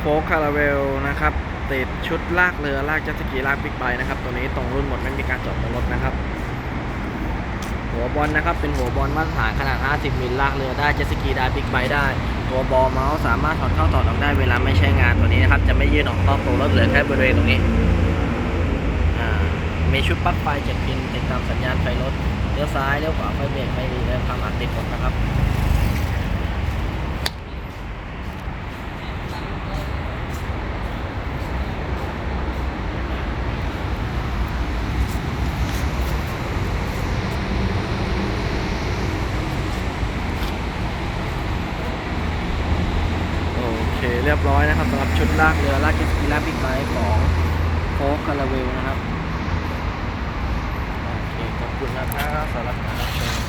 โฟกคาราเวลนะครับติดชุดลากเรือลากเจ็ตสกีลากบิ๊กไบค์นะครับ ตัวนี้ตรงรุ่นหมดไม่มีการจอดบนรถนะครับ หัวบอลนะครับ เป็นหัวบอลมาตรฐานขนาด 50 มิลลากเรือได้เจ็ตสกีได้บิ๊กไบค์ได้ ตัวบอลเมาส์สามารถถอดเข้าถอดออกได้เวลาไม่ใช้งานตัวนี้นะครับ จะไม่ยื่นออกนอกตัวรถเหลือแค่บริเวณตรงนี้มีชุดปลั๊กไฟเจ็ดพินติดตามสัญญาณไฟรถเลี้ยวซ้ายเลี้ยวขวาไฟเบรกไฟรีและความอัดติดหมดนะครับ โอ เรียบร้อยนะครับสำหรับชุดลากเรือลากเจ็ตสกีลากบิ๊กไบค์ของโฟกคาราเวลนะครับ โอเค ขอบคุณนะครับสำหรับการรับชม